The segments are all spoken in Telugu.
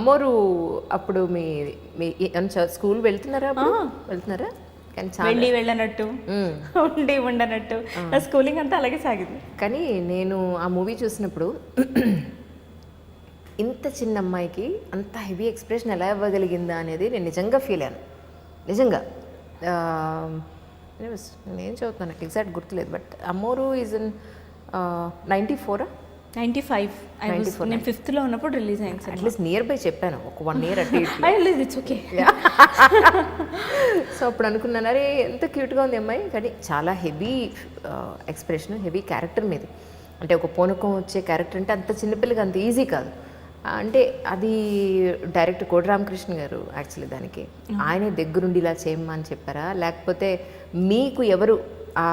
అమ్మోరు అప్పుడు మీ మీ స్కూల్ వెళ్తున్నారా? వెళ్తున్నారా? వెళ్ళి వెళ్ళనట్టు. ఉండి ఉండనట్టు. నా స్కూలింగ్ అంతా అలాగే సాగింది. కానీ నేను ఆ మూవీ చూసినప్పుడు ఇంత చిన్న అమ్మాయికి అంత హెవీ ఎక్స్ప్రెషన్ ఎలా ఇవ్వగలిగిందా అనేది నేను నిజంగా ఫీల్ అయ్యాను. నిజంగా. నేను చదువుతున్నాను ఎగ్జాక్ట్ గుర్తులేదు but Ammoru is in ninety ఫోరా? Ninety five నేను ఫిఫ్త్లో ఉన్నప్పుడు రిలీజ్ అయింది సార్ అట్లీస్ట్ నియర్ బై చెప్పాను. ఒక వన్ ఇయర్ అటు ఇట్స్ ఓకే సో అప్పుడు అనుకున్నాను అరే ఎంత క్యూట్గా ఉంది అమ్మాయి. కానీ చాలా హెవీ ఎక్స్ప్రెషన్ హెవీ క్యారెక్టర్ మీద. అంటే ఒక పూనకం వచ్చే క్యారెక్టర్ అంటే అంత చిన్నపిల్లకి అంత ఈజీ కాదు. అంటే అది డైరెక్టర్ కోటి రామకృష్ణ గారు యాక్చువల్లీ దానికి. ఆయనే దగ్గరుండి ఇలా చేయమ్మా అని చెప్పారా? లేకపోతే మీకు ఎవరు ఆ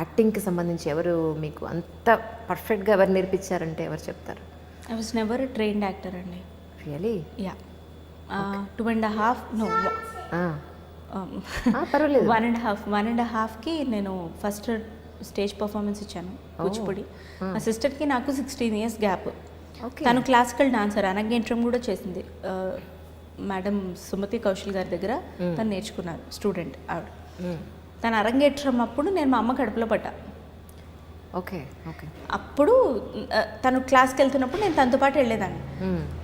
యాక్టింగ్కి సంబంధించి ఎవరు మీకు అంత పర్ఫెక్ట్గా ఎవరు నేర్పించారంటే ఎవరు చెప్తారు? I was never trained actor అండి. Really yeah two and half no పర్వాలేదు. One and half one and హాఫ్కి నేను ఫస్ట్ స్టేజ్ పర్ఫార్మెన్స్ ఇచ్చాను కూచిపూడి. మా సిస్టర్కి నాకు సిక్స్టీన్ ఇయర్స్ గ్యాప్ ఓకే తను క్లాసికల్ డాన్సర్ అనగేంట్రం కూడా చేసింది. మేడం సుమతి కౌశల్ గారి దగ్గర తను నేర్చుకున్నారు స్టూడెంట్ ఆవిడ. తను అరంగేట్రం అప్పుడు నేను మా అమ్మ కడుపులో పడ్డా. Okay okay. అప్పుడు తను క్లాస్కి వెళ్తున్నప్పుడు నేను తనతో పాటు వెళ్ళేదాన్ని.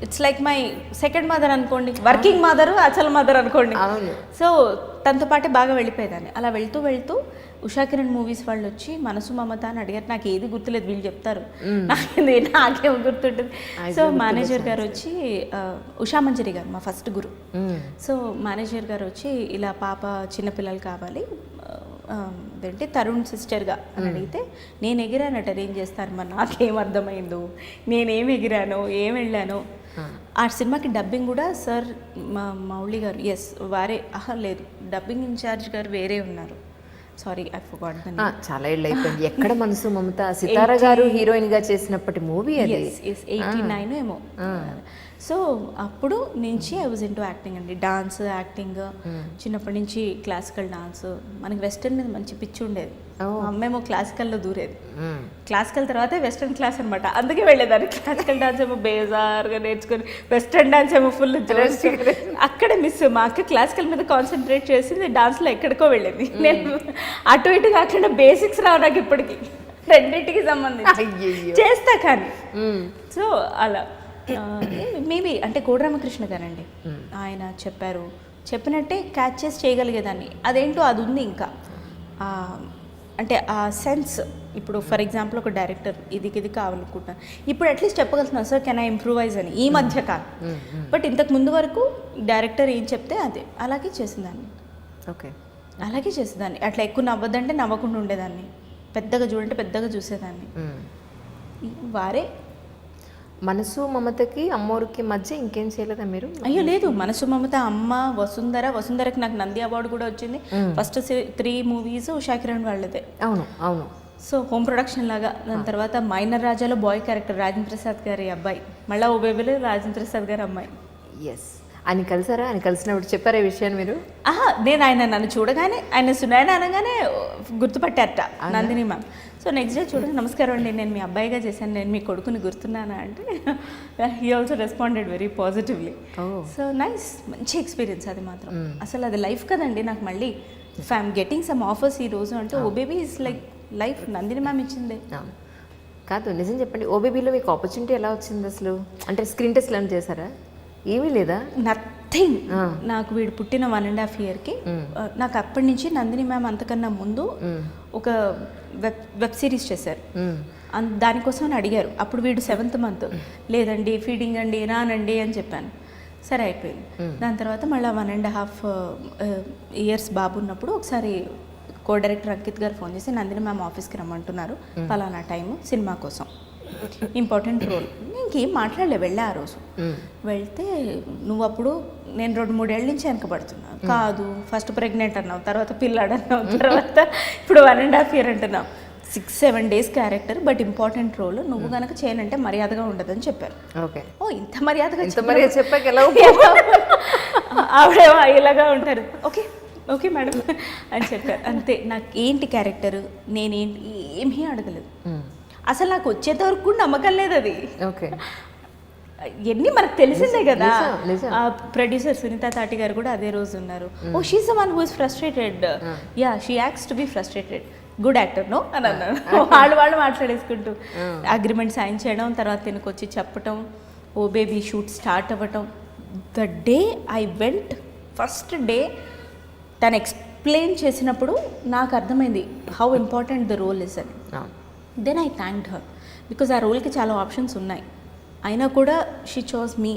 It's like my second mother అనుకోండి వర్కింగ్ మదర్ అసలు మదర్ అనుకోండి. సో తనతో పాటే బాగా వెళ్ళిపోయేదాన్ని. అలా వెళ్తూ వెళ్తూ ఉషా కిరణ్ మూవీస్ వాళ్ళు వచ్చి మనసు మమత అని అడిగారు. నాకు ఏది గుర్తులేదు వీళ్ళు చెప్తారు. నాకేంది నాకేం గుర్తుంటుంది సో మేనేజర్ గారు వచ్చి ఉషా మంజరి గారు మా ఫస్ట్ గురు. సో మేనేజర్ గారు వచ్చి ఇలా పాప చిన్నపిల్లలు కావాలి అదేంటి తరుణ్ సిస్టర్గా అని అడిగితే నేను ఎగిరానట ఏం చేస్తాను మరి నాకేం అర్థమైందో? నేనేం ఎగిరానో? ఏం వెళ్ళానో? ఆ. సినిమాకి డబ్బింగ్ కూడా సార్ మా మౌళి గారు ఎస్ వారే ఆహా లేదు. డబ్బింగ్ ఇన్ఛార్జ్ గారు వేరే ఉన్నారు. సారీ ఐ ఫర్గాట్ చాలా ఏళ్ళు అయిపోయింది ఎక్కడ మనసు మమత? సితార గారు హీరోయిన్గా చేసినప్పటి మూవీ అది. ఎయిటీ నైన్ ఏమో. సో అప్పుడు నుంచి ఐ వాజ్ ఇంటూ యాక్టింగ్ అండి. డాన్స్ యాక్టింగ్ చిన్నప్పటి నుంచి క్లాసికల్ డాన్స్ మనకి వెస్టర్న్ మీద మంచి పిచ్చి ఉండేది. మా అమ్మేమో క్లాసికల్లో దూరేది. మ్మ్. క్లాసికల్ తర్వాతే వెస్టర్న్ క్లాస్ అనమాట అందుకే వెళ్ళేదాన్ని. క్లాసికల్ డాన్స్ ఏమో బేజార్గా నేర్చుకొని వెస్టర్న్ డాన్స్ ఏమో ఫుల్ అక్కడే మిస్ మా అక్క క్లాసికల్ మీద కాన్సన్ట్రేట్ చేసింది డాన్స్లో ఎక్కడికో వెళ్ళింది. నేను అటు ఇటు కాకుండా బేసిక్స్ రావు నాకు ఇప్పటికి. రెండింటికి సంబంధించి. చేస్తా కానీ. మ్మ్. సో అలా. మేబీ అంటే కోడరామకృష్ణ గారండి ఆయన చెప్పారు. చెప్పినట్టే క్యాచ్ చేసి చేయగలిగేదాన్ని. అదేంటో అది ఉంది ఇంకా. అంటే ఆ సెన్స్ ఇప్పుడు ఫర్ ఎగ్జాంపుల్ ఒక డైరెక్టర్ ఇదికి ఇది కావాలనుకుంటున్నాను. ఇప్పుడు అట్లీస్ట్ చెప్పగలుగుతున్నాను సార్ కెన్ ఐ ఇంప్రూవైజ్ అని. ఈ మధ్య కాదు. బట్ ఇంతకు ముందు వరకు డైరెక్టర్ ఏం చెప్తే అదే. అలాగే చేసిందాన్ని. ఓకే అలాగే చేసేదాన్ని. అట్లా ఎక్కువ నవ్వద్దంటే నవ్వకుండా ఉండేదాన్ని. పెద్దగా చూడంటే పెద్దగా చూసేదాన్ని. వారే మనసు మమతకి అమ్మోరికి మధ్య ఇంకేం చేయలేదా మీరు? అయ్యో లేదు. మనసు మమత అమ్మ వసుంధర వసుంధరకి నాకు నంది అవార్డు కూడా వచ్చింది. First three movies Usha Kiran వాళ్ళదే. అవును అవును. సో హోమ్ ప్రొడక్షన్ లాగా. దాని తర్వాత మైనర్ రాజాలో బాయ్ క్యారెక్టర్ రాజేంద్ర ప్రసాద్ గారి అబ్బాయి. మళ్ళీ ఓ బేబీలో రాజేంద్ర ప్రసాద్ గారి అమ్మాయి. ఎస్ ఆయన కలిసారా? ఆయన కలిసినప్పుడు చెప్పారా ఈ విషయాన్ని మీరు? ఆహా నేను ఆయన నన్ను చూడగానే ఆయన సునాయన అనగానే గుర్తుపట్టారట Nandini ma'am. So next day చూడండి నమస్కారం అండి నేను మీ అబ్బాయిగా చేశాను నేను మీ కొడుకుని గుర్తున్నానా అంటే he also responded very positively so nice మంచి ఎక్స్పీరియన్స్ అది మాత్రం. అసలు అది లైఫ్ కదండి నాకు మళ్ళీ. If I'm getting some offers ఈ రోజు అంటే ఓ baby is like life Nandini ma'am ఇచ్చిందే. కాదు నిజం చెప్పండి ఓబీబీలో మీకు ఆపర్చునిటీ ఎలా వచ్చింది అసలు? అంటే స్క్రీన్ టెస్ట్ లాంటి చేశారా? ఏమీ లేదా? నథింగ్ నాకు వీడు పుట్టిన వన్ అండ్ హాఫ్ ఇయర్కి నాకు అప్పటి నుంచి నందిని మ్యామ్ అంతకన్నా ముందు ఒక వెబ్ వెబ్ సిరీస్ చేశారు. దానికోసం అని అడిగారు. అప్పుడు వీడు సెవెంత్ మంత్ లేదండి ఫీడింగ్ అండి రానండి అని చెప్పాను. సరే అయిపోయింది. దాని తర్వాత మళ్ళీ వన్ అండ్ హాఫ్ ఇయర్స్ బాబు ఉన్నప్పుడు ఒకసారి కో డైరెక్టర్ అంకిత్ గారు ఫోన్ చేసి నందిని మ్యామ్ ఆఫీస్కి రమ్మంటున్నారు పలానా టైం సినిమా కోసం. Important role. ఇంకేం మాట్లాడలే వెళ్ళా ఆ రోజు. వెళ్తే నువ్వు అప్పుడు నేను రెండు మూడేళ్ళ నుంచి వెనకబడుతున్నా కాదు ఫస్ట్ ప్రెగ్నెంట్ అన్నావు తర్వాత పిల్లాడు అన్నావు తర్వాత ఇప్పుడు వన్ అండ్ హాఫ్ ఇయర్ అంటున్నావు. Six seven days character but important role నువ్వు కనుక చేయనంటే మర్యాదగా ఉండదని చెప్పారు. ఓకే. ఓ ఇంత మర్యాదగా ఇంత మరి చెప్పాక ఎలా ఆవిడేమో ఇలాగా ఉంటారు. ఓకే ఓకే మేడం అని చెప్పారు. అంతే నాకు ఏంటి క్యారెక్టర్ నేనేంటి? ఏమీ అడగలేదు. అసలు నాకు వచ్చేంత వరకు నమ్మకం లేదు అది. ఓకే. ఎన్ని మనకు తెలిసిందే కదా. ప్రొడ్యూసర్ సునీత తాటి గారు కూడా అదే రోజు ఉన్నారు. ఓ she's one who is frustrated ya she acts to be frustrated good actor no అని అన్నారు. వాళ్ళు వాళ్ళు మాట్లాడేసుకుంటూ. అగ్రిమెంట్ సైన్ చేయడం తర్వాత తినకు వచ్చి చెప్పటం ఓ బేబీ షూట్ స్టార్ట్ అవ్వటం. The day I went first day తను ఎక్స్ప్లెయిన్ చేసినప్పుడు నాకు అర్థమైంది how important the role is అని. Then I thanked her because ఆ రోల్కి చాలా ఆప్షన్స్ ఉన్నాయి. అయినా కూడా she chose me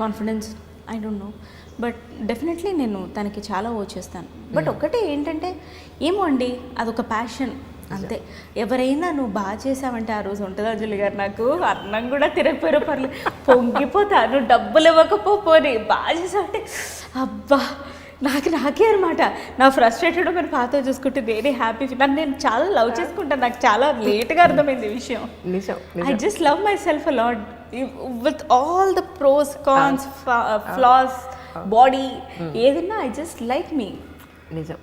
confidence I don't know but definitely నేను తనకి చాలా ఓ చేస్తాను. బట్ ఒకటే ఏంటంటే ఏమో అండి అదొక ప్యాషన్ అంతే. ఎవరైనా నువ్వు బాగా చేసావంటే ఆ రోజు ఉంటుంది అంజలి గారు నాకు? అన్నం కూడా తిరగపోయారు పర్లేదు పొంగిపోతా. నువ్వు డబ్బులు ఇవ్వకపోపోని బాగా చేసావంటే అబ్బా నాకు నాకే అనమాట నా ఫ్రస్ట్రేటెడ్ మరి పాత చూసుకుంటే నేనే హ్యాపీ నన్ను నేను చాలా లవ్ చేసుకుంటాను. నాకు చాలా లేట్గా అర్థమైంది ఈ విషయం. నిజం I just love myself allowed with all the pros cons flaws body ఏదన్నా ఐ జస్ట్ లైక్ మీ నిజం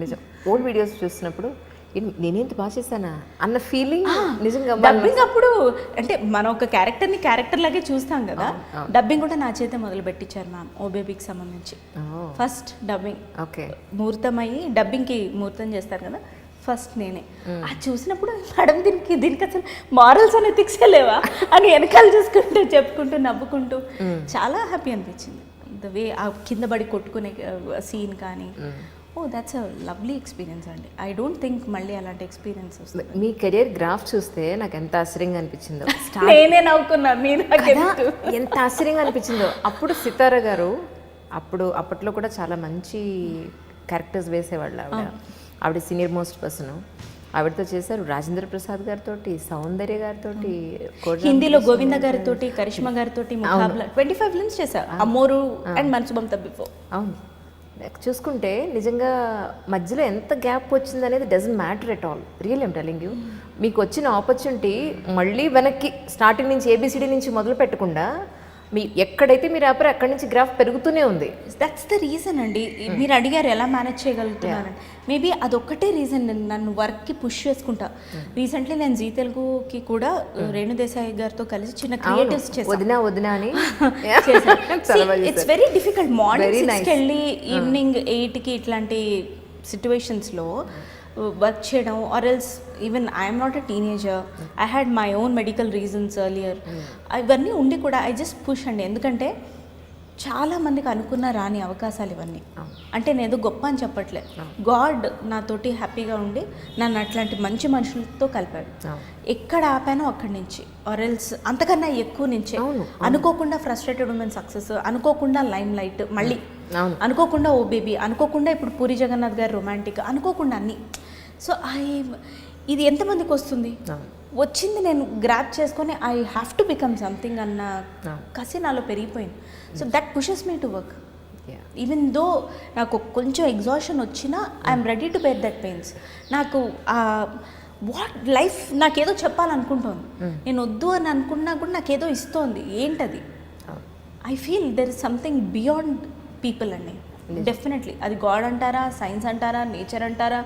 నిజం. ఓల్డ్ వీడియోస్ చూసినప్పుడు "ఏం- నేనేంత బాగా చేశానా? అన్న ఫీలింగ్ నిజంగా డబ్బింగ్ అప్పుడు అంటే మనం ఒక క్యారెక్టర్ని క్యారెక్టర్ లాగే చూస్తాం కదా. డబ్బింగ్ కూడా నా చేతే మొదలు పెట్టించారు మ్యామ్ ఓ బేబీకి సంబంధించి ఫస్ట్ డబ్బింగ్ ఓకే. ముహూర్తం అయ్యి డబ్బింగ్కి ముహూర్తం చేస్తారు కదా ఫస్ట్ నేనే. అది చూసినప్పుడు మేడం దీనికి దీనికి అసలు మారల్స్ అనే ఎథిక్స్ లేవా? అని వెనకాల చూసుకుంటూ చెప్పుకుంటూ నవ్వుకుంటూ చాలా హ్యాపీ అనిపించింది. ద వే ఆ కింద పడి కొట్టుకునే సీన్ కానీ oh that's a lovely experience అండి. ఐ డోంట్ థింక్ మళ్ళీ అలాంటి ఎక్స్పీరియన్స్ వస్తుంది. మీ కెరియర్ గ్రాఫ్ చూస్తే నాకు ఎంత ఆశ్చర్యంగా అనిపించిందో. నేనే నవ్వుకున్నా మీరు? ఎంత ఆశ్చర్యంగా అనిపించిందో. అప్పుడు సితార గారు అప్పుడు అప్పట్లో కూడా చాలా మంచి క్యారెక్టర్స్ వేసేవాళ్ళు ఆవిడ. ఆవిడ సీనియర్ మోస్ట్ పర్సన్ ఆవిడతో చేశారు రాజేంద్ర ప్రసాద్ గారితో సౌందర్య గారితో హిందీలో గోవింద గారితో కరిష్మా గారితో ట్వంటీ ఫైవ్ ఫిల్మ్స్ చేశా అమ్మోరు అండ్ మనసుబం తబ్బిఫో. అవును. చూసుకుంటే నిజంగా మధ్యలో ఎంత గ్యాప్ వచ్చింది అనేది doesn't matter at all real I'm telling you మీకు వచ్చిన ఆపర్చునిటీ మళ్ళీ వెనక్కి స్టార్టింగ్ నుంచి ఏబిసిడి నుంచి మొదలు పెట్టకుండా మీ ఎక్కడైతే మీరు ఆపారో అక్కడి నుంచి గ్రాఫ్ పెరుగుతూనే ఉంది. దట్స్ ద రీజన్ అండి. మీరు అడిగారు ఎలా మేనేజ్ చేయగలుగుతున్నారని. మేబీ అదొక్కటే రీజన్ నన్ను వర్క్కి పుష్ చేసుకుంటా. రీసెంట్లీ నేను జీ తెలుగుకి కూడా రేణు దేశాయి గారితో కలిసి చిన్న క్రియేటివ్స్ వదినా వదినా అని. ఇట్స్ వెరీ డిఫికల్ట్ మార్నింగ్ వెళ్ళి ఈవినింగ్ ఎయిట్కి ఇట్లాంటి సిచ్యువేషన్స్లో వర్క్ చేయడం or else even I'm not a teenager I had my own medical reasons earlier ఇవన్నీ ఉండి కూడా ఐ జస్ట్ పుష్ అండి. ఎందుకంటే చాలా మందికి అనుకున్న రాని అవకాశాలు ఇవన్నీ. అంటే నేను ఏదో గొప్ప అని చెప్పట్లే. గాడ్ నాతోటి హ్యాపీగా ఉండి నన్ను అట్లాంటి మంచి మనుషులతో కలిపాడు. ఎక్కడ ఆపానో అక్కడి నుంచి. ఆరెల్స్ అంతకన్నా ఎక్కువ నుంచి. అనుకోకుండా ఫ్రస్ట్రేటెడ్ ఉమెన్ సక్సెస్ అనుకోకుండా లైమ్ లైట్ మళ్ళీ. అనుకోకుండా ఓ బేబీ అనుకోకుండా ఇప్పుడు పూరి జగన్నాథ్ గారు రొమాంటిక్ అనుకోకుండా అన్ని. సో ఐ ఇది ఎంతమందికి వస్తుంది. వచ్చింది నేను గ్రాప్ చేసుకొని I have to become something అన్న. కసి నాలో పెరిగిపోయింది. So that pushes me to work. Even though నాకు కొంచెం ఎగ్జాషన్ వచ్చినా I'm ready to bear that pains నాకు వాట్ లైఫ్ నాకేదో చెప్పాలనుకుంటోంది. నేను వద్దు అని అనుకున్నా కూడా నాకేదో ఇస్తోంది. ఏంటది. I feel there is something beyond people అండి డెఫినెట్లీ అది గాడ్ అంటారా సైన్స్ అంటారా నేచర్ అంటారా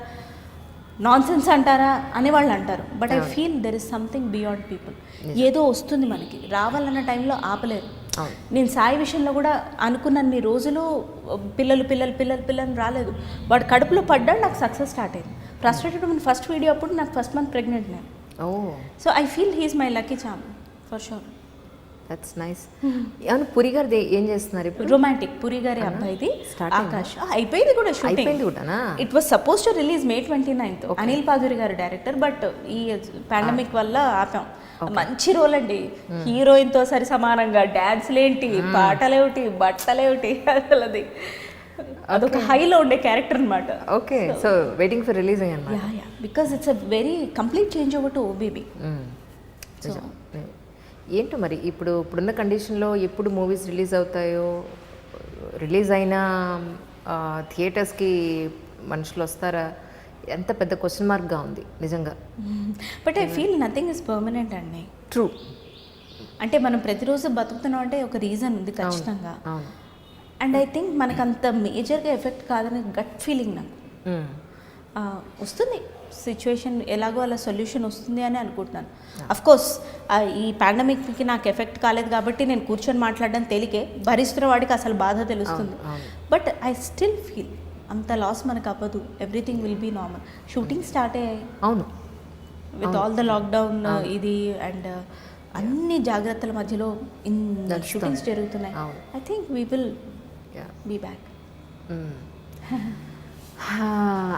నాన్ సెన్స్ అంటారా. అనేవాళ్ళు అంటారు but I feel there is something beyond people ఏదో వస్తుంది మనకి. రావాలన్న టైంలో ఆపలేరు. నేను సాయి విషయంలో కూడా అనుకున్నన్ని రోజులు పిల్లలు పిల్లలు పిల్లలు పిల్లలు రాలేదు. వాడు కడుపులో పడ్డా నాకు సక్సెస్ స్టార్ట్ అయింది. ఫ్రస్ట్రేటెడ్ మన ఫస్ట్ వీడియో అప్పుడు నాకు ఫస్ట్ మంత్ ప్రెగ్నెంట్ నేను. So I feel he's my lucky charm for sure that's nice అవును పురి గారిది ఏం చేస్తున్నారు ఇప్పుడు? రొమాంటిక్ పురి గారి అబ్బాయిది ఆకాష్ అయిపోయింది కూడా షూటింగ్ అయిపోయింది కూడానా? It was suppose to release May twenty ninth Anil Paduri garu director but ఈ పాండమిక్ వల్ల ఆపాం. మంచి రోల్ అండి. హీరోయిన్తో సరి సమానంగా డాన్స్లేంటి పాటలేమిటి బట్టలేమిటి అసలు అది అదొక హైలో ఉండే క్యారెక్టర్ అనమాట okay so waiting for releasing అనమాట ya ya because it's a very complete change over to OTT so ఏంటో మరి? ఇప్పుడు ఇప్పుడున్న కండిషన్లో ఎప్పుడు మూవీస్ రిలీజ్ అవుతాయో? రిలీజ్ అయిన థియేటర్స్కి మనుషులు వస్తారా? ఎంత పెద్ద క్వశ్చన్ మార్క్గా ఉంది నిజంగా. But I feel nothing is permanent అండి. ట్రూ. అంటే మనం ప్రతిరోజు బతుకుతున్నాం అంటే ఒక రీజన్ ఉంది ఖచ్చితంగా. అండ్ ఐ థింక్ మనకు అంత మేజర్గా ఎఫెక్ట్ కాదని గట్ ఫీలింగ్ నాకు. వస్తుంది. సిచ్యువేషన్ ఎలాగో అలా సొల్యూషన్ వస్తుంది అని అనుకుంటున్నాను. అఫ్ కోర్స్ ఈ పాండమిక్కి నాకు ఎఫెక్ట్ కాలేదు కాబట్టి నేను కూర్చొని మాట్లాడడం తేలికే. భరిస్తున్న వాడికి అసలు బాధ తెలుస్తుంది. బట్ ఐ స్టిల్ ఫీల్ అంత లాస్ మనకు అవ్వదు. Everything will be normal shooting start అయ్యాయి. అవును. విత్ ఆల్ ద లాక్డౌన్ ఇది అండ్ అన్ని జాగ్రత్తల మధ్యలో ఇన్. షూటింగ్స్ జరుగుతున్నాయి. I think we will. Be back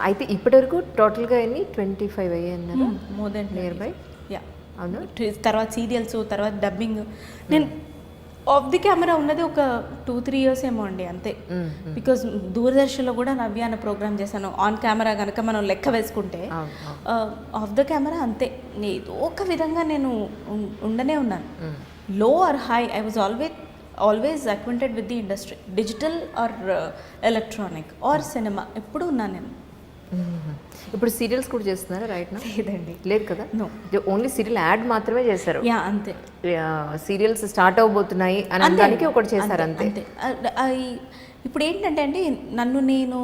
అయితే ఇప్పటివరకు టోటల్గా ఎన్ని? ట్వంటీ ఫైవ్ అయ్యాయి అన్నారు. మోర్ దెన్ నియర్ బై అవును? తర్వాత సీరియల్స్ తర్వాత డబ్బింగ్. నేను ఆఫ్ ది కెమెరా ఉన్నది ఒక టూ త్రీ ఇయర్స్ ఏమో అండి అంతే. బికాజ్ దూరదర్శన్లో కూడా నవ్య అనే ప్రోగ్రామ్ చేశాను. ఆన్ కెమెరా కనుక మనం లెక్క వేసుకుంటే ఆఫ్ ద కెమెరా అంతే. ఏదో ఒక విధంగా నేను ఉండనే ఉన్నాను. Low or high I was always always acquainted with the industry digital or electronic or cinema ఎప్పుడు ఉన్నాను నేను. ఇప్పుడు సీరియల్స్ కూడా చేస్తున్నారా రైట్ నా లేదండి. లేదు కదా? No. ఓన్లీ సీరియల్ యాడ్ మాత్రమే చేశారు యా అంతే. సీరియల్స్ స్టార్ట్ అవబోతున్నాయి అనడానికి. ఒకటి చేశారు అంతే. ఇప్పుడు ఏంటంటే అండి నన్ను నేను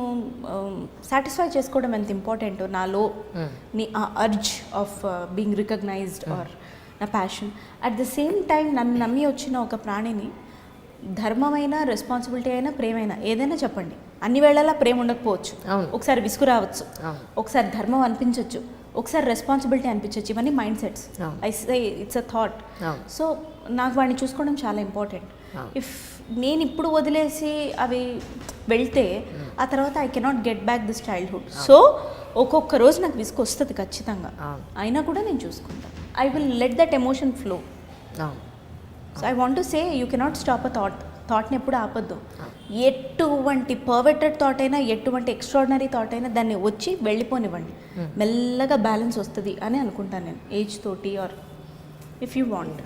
సాటిస్ఫై చేసుకోవడం ఎంత ఇంపార్టెంట్ నాలో. నీ ఆ urge of being recognised or నా passion at the same time నన్ను నమ్మి వచ్చిన ఒక ప్రాణిని ధర్మమైన రెస్పాన్సిబిలిటీ అయినా ప్రేమైనా ఏదైనా చెప్పండి. అన్ని వేళలా ప్రేమ ఉండకపోవచ్చు. ఒకసారి విసుగు రావచ్చు. ఒకసారి ధర్మం అనిపించవచ్చు ఒకసారి రెస్పాన్సిబిలిటీ అనిపించవచ్చు ఇవన్నీ mindsets. I say it's a thought. So నాకు వాడిని చూసుకోవడం చాలా ఇంపార్టెంట్. ఇఫ్ నేను ఇప్పుడు వదిలేసి అవి వెళ్తే ఆ తర్వాత I cannot get back this childhood so ఒక్కొక్క రోజు నాకు విసుగు వస్తుంది ఖచ్చితంగా. అయినా కూడా నేను చూసుకుంటాను I will let that emotion flow so I want to say you cannot stop a thought థాట్ని ఎప్పుడు ఆపొద్దు. ఎటువంటి పర్వెటెడ్ థాట్ అయినా ఎటువంటి ఎక్స్ట్రాడినరీ థాట్ అయినా దాన్ని వచ్చి వెళ్ళిపోనివ్వండి. మెల్లగా బ్యాలెన్స్ వస్తుంది అని అనుకుంటాను నేను ఏజ్ తోటి ఆర్ ఇఫ్ యూ వాంట్